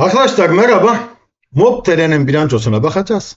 Arkadaşlar merhaba. Mob.tr'nin bilançosuna bakacağız.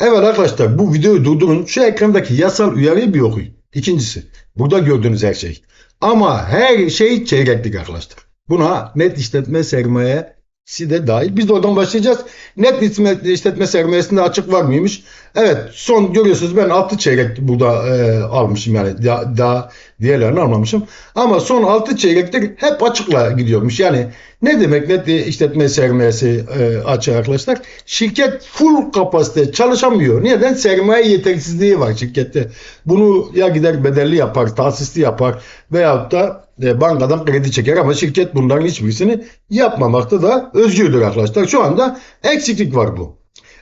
Evet arkadaşlar bu videoyu durdurun. Şu ekrandaki yasal uyarıyı bir okuyun. İkincisi burada gördüğünüz her şey. Ama her şey çeyreklik arkadaşlar. Buna net işletme sermayesi de dahil. Biz de oradan başlayacağız. Net işletme sermayesinde açık var mıymış? Evet son görüyorsunuz ben 6 çeyrek burada e, almışım yani daha, daha diğerlerini almamışım. Ama son 6 çeyrektir hep açıkla gidiyormuş. Yani ne demek net işletme sermayesi e, açık arkadaşlar? Şirket full kapasite çalışamıyor. Neden? Sermaye yetersizliği var şirkette. Bunu ya gider bedelli yapar, tahsisli yapar veyahut da e, bankadan kredi çeker ama şirket bunların hiçbirisini yapmamakta da özgürdür arkadaşlar. Şu anda eksiklik var bu.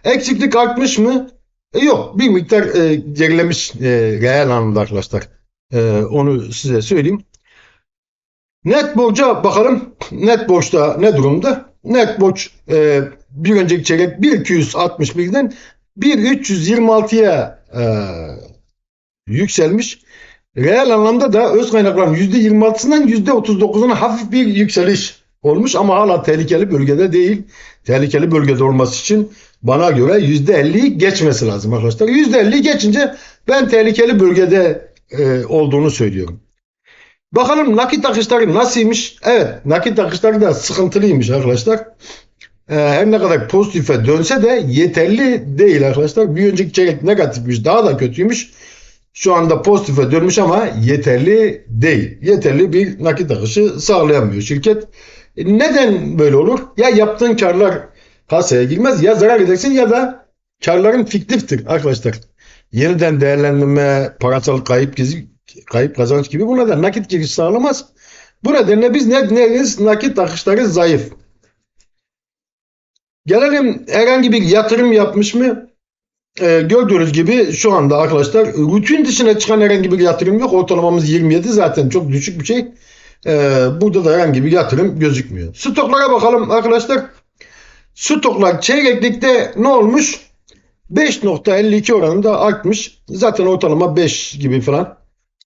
Eksiklik artmış mı? E, yok. Bir miktar e, gerilemiş e, reel anlamda arkadaşlar. E, onu size söyleyeyim. Net borca bakalım. Net borçta ne durumda? Net borç e, bir önceki çeyrek 1261'den 1326'ya e, yükselmiş. Reel anlamda da öz kaynakların %26'sından %39'una hafif bir yükseliş olmuş ama hala tehlikeli bölgede değil. Tehlikeli bölgede olması için bana göre %50'yi geçmesi lazım arkadaşlar. %50'yi geçince ben tehlikeli bölgede e, olduğunu söylüyorum. Bakalım nakit akışları nasılmış? Evet nakit akışları da sıkıntılıymış arkadaşlar. Ee, her ne kadar pozitife dönse de yeterli değil arkadaşlar. Bir önceki çeyrek negatifmiş daha da kötüymüş. Şu anda pozitife dönmüş ama yeterli değil. Yeterli bir nakit akışı sağlayamıyor şirket. E, neden böyle olur? Ya yaptığın karlar kasaya girmez ya zarar edersin ya da karların fiktiftir arkadaşlar. Yeniden değerlendirme, parasal kayıp, kayıp kazanç gibi buna da nakit giriş sağlamaz. Bu nedenle biz ne deriz? Nakit akışları zayıf. Gelelim herhangi bir yatırım yapmış mı? Ee, gördüğünüz gibi şu anda arkadaşlar rutin dışına çıkan herhangi bir yatırım yok. Ortalamamız 27 zaten çok düşük bir şey. Ee, burada da herhangi bir yatırım gözükmüyor. Stoklara bakalım arkadaşlar. Stoklar çeyreklikte ne olmuş? 5.52 oranında artmış. Zaten ortalama 5 gibi falan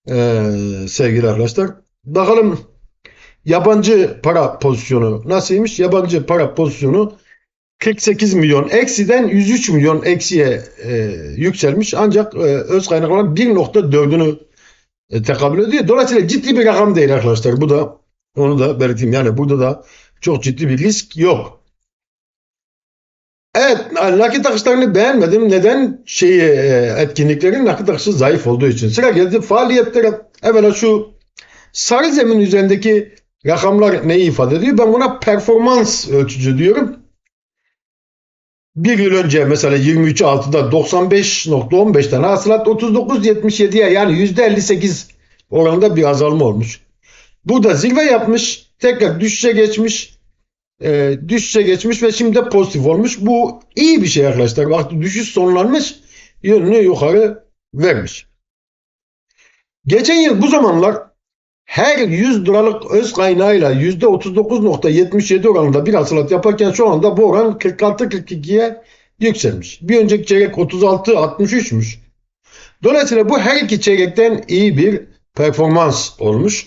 ee, sevgili arkadaşlar. Bakalım yabancı para pozisyonu nasılmış? Yabancı para pozisyonu 48 milyon eksiden 103 milyon eksiye e, yükselmiş. Ancak e, öz kaynakların 1.4'ünü e, tekabül ediyor. Dolayısıyla ciddi bir rakam değil arkadaşlar. Bu da onu da belirteyim. Yani burada da çok ciddi bir risk yok. Evet, nakit akışlarını beğenmedim. Neden? Şeyi, e, etkinliklerin nakit akışı zayıf olduğu için. Sıra geldi faaliyetlere. Evvela şu sarı zemin üzerindeki rakamlar neyi ifade ediyor? Ben buna performans ölçücü diyorum. Bir yıl önce mesela 23.6'da 95.15'ten hasılat 39.77'ye yani %58 oranında bir azalma olmuş. Burada zirve yapmış, tekrar düşüşe geçmiş, e, düşüşe geçmiş ve şimdi de pozitif olmuş. Bu iyi bir şey arkadaşlar. Bak düşüş sonlanmış, yönünü yukarı vermiş. Geçen yıl bu zamanlar her 100 liralık öz kaynağıyla %39.77 oranında bir hasılat yaparken şu anda bu oran 46-42'ye yükselmiş. Bir önceki çeyrek 36-63'müş. Dolayısıyla bu her iki çeyrekten iyi bir performans olmuş.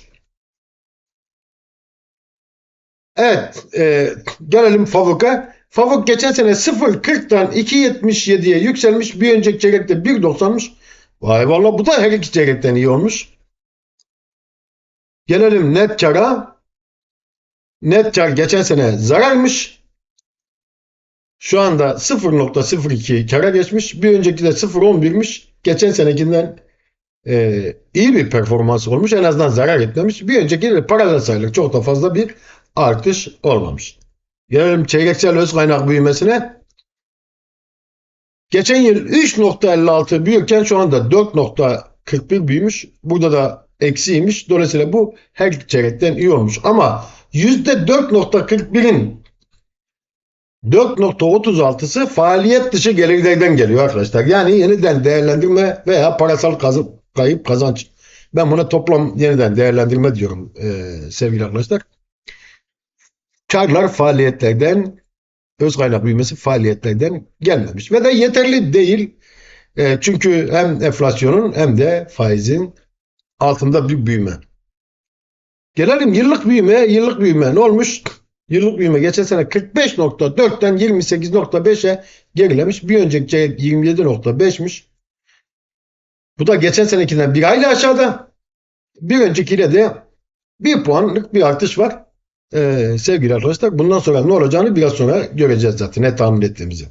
Evet, e, gelelim Favuk'a. Favuk geçen sene 0.40'dan 2.77'ye yükselmiş. Bir önceki çeyrekte 1.90'mış. Vay valla bu da her iki çeyrekten iyi olmuş. Gelelim net kara. Net kar geçen sene zararmış. Şu anda 0.02 kara geçmiş. Bir önceki de 0.11'miş. Geçen senekinden e, iyi bir performans olmuş. En azından zarar etmemiş. Bir önceki de paralel sayılır. Çok da fazla bir artış olmamış. Gelelim çeyreksel öz kaynak büyümesine. Geçen yıl 3.56 büyürken şu anda 4.41 büyümüş. Burada da eksiymiş. Dolayısıyla bu her çeyrekten iyi olmuş. Ama %4.41'in 4.36'sı faaliyet dışı gelirlerden geliyor arkadaşlar. Yani yeniden değerlendirme veya parasal kayıp kazanç. Ben buna toplam yeniden değerlendirme diyorum e, sevgili arkadaşlar. Karlar faaliyetlerden, öz kaynak büyümesi faaliyetlerden gelmemiş. Ve de yeterli değil. E, çünkü hem enflasyonun hem de faizin altında bir büyüme. Gelelim yıllık büyüme. Yıllık büyüme ne olmuş? Yıllık büyüme geçen sene 45.4'ten 28.5'e gerilemiş. Bir önceki çeyrek 27.5'miş. Bu da geçen senekinden bir ayla aşağıda. Bir öncekiyle de bir puanlık bir artış var. Ee, sevgili arkadaşlar bundan sonra ne olacağını biraz sonra göreceğiz zaten ne tahmin ettiğimizi.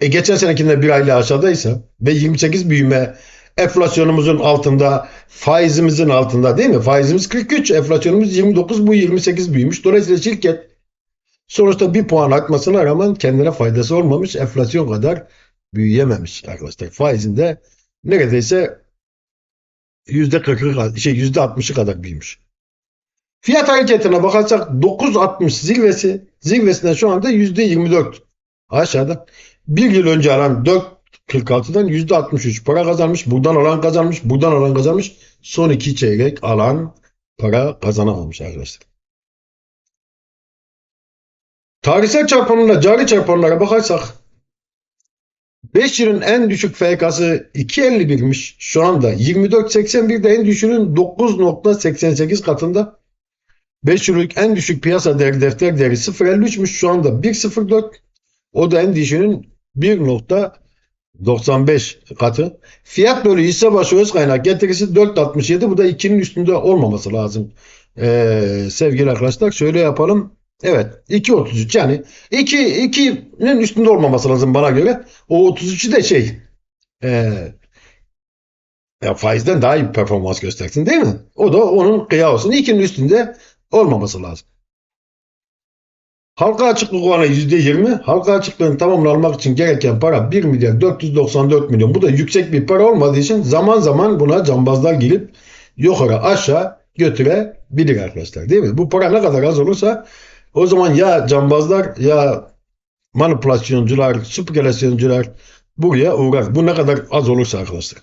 E geçen senekinden bir ayla aşağıdaysa ve 28 büyüme enflasyonumuzun altında, faizimizin altında değil mi? Faizimiz 43, enflasyonumuz 29, bu 28 büyümüş. Dolayısıyla şirket sonuçta bir puan artmasına rağmen kendine faydası olmamış, enflasyon kadar büyüyememiş arkadaşlar. Faizinde neredeyse %40'ı şey %60'ı kadar büyümüş. Fiyat hareketine bakarsak 9.60 zirvesi zirvesinden şu anda %24 aşağıda. Bir yıl önce alan 4.46'dan %63 para kazanmış. Buradan alan kazanmış. Buradan alan kazanmış. Son iki çeyrek alan para kazanamamış arkadaşlar. Tarihsel çarpanımla cari çarpanlara bakarsak 5 yılın en düşük FK'sı 2.51'miş şu anda. 24.81'de en düşüğünün 9.88 katında. 5 yıllık en düşük piyasa değeri defter değeri 0.53'müş şu anda 1.04. O da en düşüğünün 1.95 katı. Fiyat bölü hisse başı öz kaynak getirisi 4.67. Bu da 2'nin üstünde olmaması lazım. Ee, sevgili arkadaşlar şöyle yapalım. Evet 2.33 yani 2 2'nin üstünde olmaması lazım bana göre. O 33'ü de şey e, faizden daha iyi performans göstersin değil mi? O da onun kıya olsun. 2'nin üstünde olmaması lazım. Halka açıklık oranı %20. Halka açıklığın tamamını almak için gereken para 1 milyar 494 milyon. Bu da yüksek bir para olmadığı için zaman zaman buna cambazlar gelip yukarı aşağı götürebilir arkadaşlar değil mi? Bu para ne kadar az olursa o zaman ya cambazlar ya manipülasyoncular, spekülasyoncular buraya uğrar. Bu ne kadar az olursa arkadaşlar.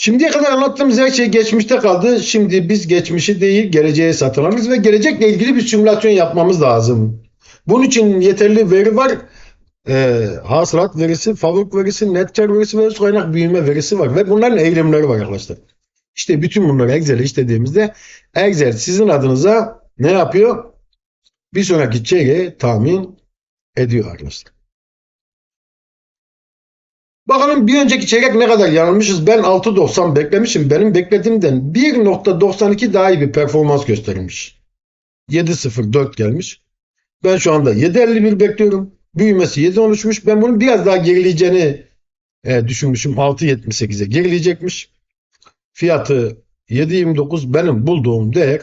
Şimdiye kadar anlattığımız her şey geçmişte kaldı. Şimdi biz geçmişi değil geleceğe satın ve gelecekle ilgili bir simülasyon yapmamız lazım. Bunun için yeterli veri var. Ee, hasılat verisi, fabrik verisi, net verisi ve öz kaynak büyüme verisi var. Ve bunların eğilimleri var arkadaşlar. İşte bütün bunları Excel'e işlediğimizde Excel sizin adınıza ne yapıyor? Bir sonraki çeyreği tahmin ediyor arkadaşlar. Bakalım bir önceki çeyrek ne kadar yanılmışız. Ben 6.90 beklemişim. Benim beklediğimden 1.92 daha iyi bir performans göstermiş. 7.04 gelmiş. Ben şu anda 7.51 bekliyorum. Büyümesi 7 oluşmuş. Ben bunun biraz daha gerileyeceğini e, düşünmüşüm. 6.78'e gerileyecekmiş. Fiyatı 7.29 benim bulduğum değer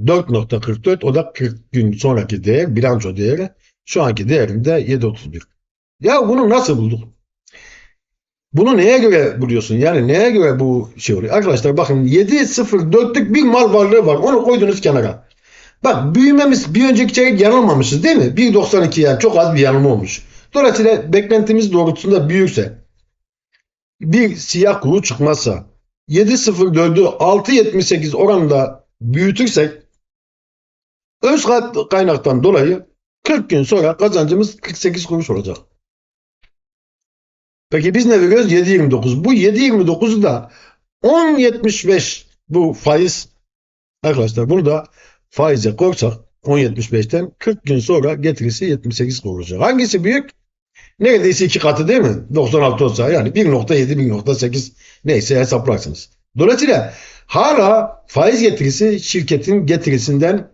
4.44 o da 40 gün sonraki değer bilanço değeri. Şu anki değerinde 7.31. Ya bunu nasıl bulduk? Bunu neye göre buluyorsun? Yani neye göre bu şey oluyor? Arkadaşlar bakın 7.04'lük bir mal varlığı var. Onu koydunuz kenara. Bak büyümemiz bir önceki çeyrek yanılmamışız değil mi? 1.92 yani çok az bir yanılma olmuş. Dolayısıyla beklentimiz doğrultusunda büyükse bir siyah kuru çıkmazsa 7.04'ü 6.78 oranında büyütürsek öz kaynaktan dolayı 40 gün sonra kazancımız 48 kuruş olacak. Peki biz ne veriyoruz? 7.29. Bu 7.29'u da 10.75 bu faiz arkadaşlar bunu da faize koysak 10.75'ten 40 gün sonra getirisi 78 olacak. Hangisi büyük? Neredeyse iki katı değil mi? 96 olsa yani 1.7 1.8 neyse hesaplarsınız. Dolayısıyla hala faiz getirisi şirketin getirisinden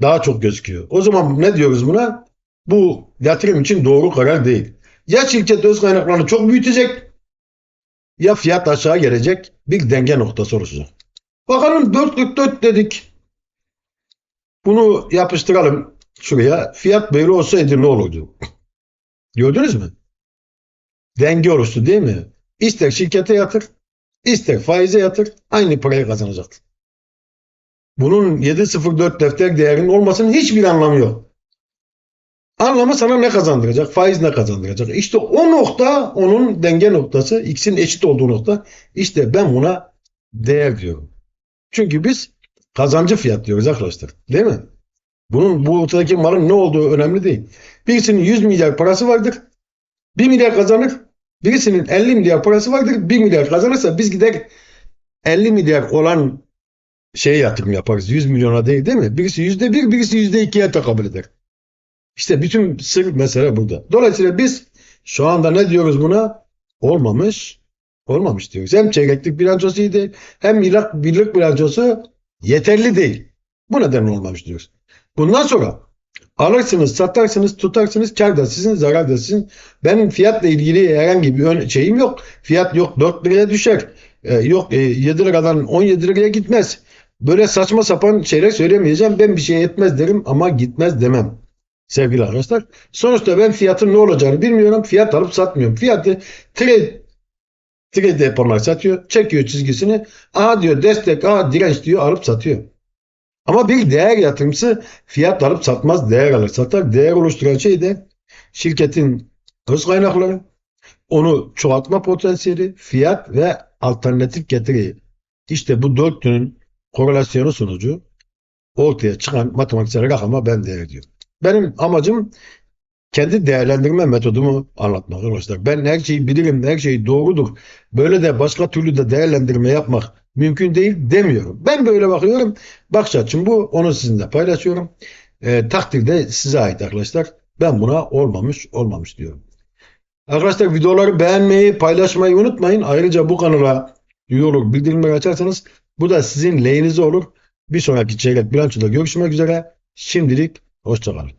daha çok gözüküyor. O zaman ne diyoruz buna? Bu yatırım için doğru karar değil. Ya şirket öz kaynaklarını çok büyütecek ya fiyat aşağı gelecek bir denge noktası oluşacak. Bakalım 4.44 dedik. Bunu yapıştıralım şuraya. Fiyat böyle olsaydı ne olurdu? Gördünüz mü? Denge oluştu değil mi? İster şirkete yatır, ister faize yatır aynı parayı kazanacaksın. Bunun 7.04 defter değerinin olmasının hiçbir anlamı yok. Anlamı sana ne kazandıracak? Faiz ne kazandıracak? İşte o nokta onun denge noktası. ikisinin eşit olduğu nokta. İşte ben buna değer diyorum. Çünkü biz kazancı fiyat diyoruz arkadaşlar. Değil mi? Bunun bu ortadaki malın ne olduğu önemli değil. Birisinin 100 milyar parası vardır. 1 milyar kazanır. Birisinin 50 milyar parası vardır. 1 milyar kazanırsa biz gider 50 milyar olan şeye yatırım yaparız. 100 milyona değil değil mi? Birisi yüzde bir, birisi yüzde ikiye tekabül eder. İşte bütün sır mesele burada. Dolayısıyla biz şu anda ne diyoruz buna? Olmamış. Olmamış diyoruz. Hem çeyreklik bilançosu iyi değil, hem yıllık, birlik bilançosu yeterli değil. Bu nedenle olmamış diyoruz. Bundan sonra alırsınız, satarsınız, tutarsınız, kar da sizin, zarar da sizin. Benim fiyatla ilgili herhangi bir şeyim yok. Fiyat yok 4 liraya düşer. Ee, yok e, 7 liradan 17 liraya gitmez. Böyle saçma sapan şeyler söylemeyeceğim. Ben bir şey etmez derim ama gitmez demem. Sevgili arkadaşlar. Sonuçta ben fiyatın ne olacağını bilmiyorum. Fiyat alıp satmıyorum. Fiyatı trade trade yapanlar satıyor. Çekiyor çizgisini. Aha diyor destek, aha direnç diyor alıp satıyor. Ama bir değer yatırımcısı fiyat alıp satmaz, değer alır satar. Değer oluşturan şey de şirketin öz kaynakları, onu çoğaltma potansiyeli, fiyat ve alternatif getiri. İşte bu dörtlünün korelasyonu sonucu ortaya çıkan matematiksel rakama ben değer ediyorum. Benim amacım kendi değerlendirme metodumu anlatmak arkadaşlar. Ben her şeyi bilirim, her şey doğrudur. Böyle de başka türlü de değerlendirme yapmak mümkün değil demiyorum. Ben böyle bakıyorum. Bakış açım bu. Onu sizinle paylaşıyorum. Ee, takdir de size ait arkadaşlar. Ben buna olmamış, olmamış diyorum. Arkadaşlar videoları beğenmeyi, paylaşmayı unutmayın. Ayrıca bu kanala üye olur, bildirimleri açarsanız bu da sizin lehinize olur. Bir sonraki çeyrek bilançoda görüşmek üzere. Şimdilik Österreich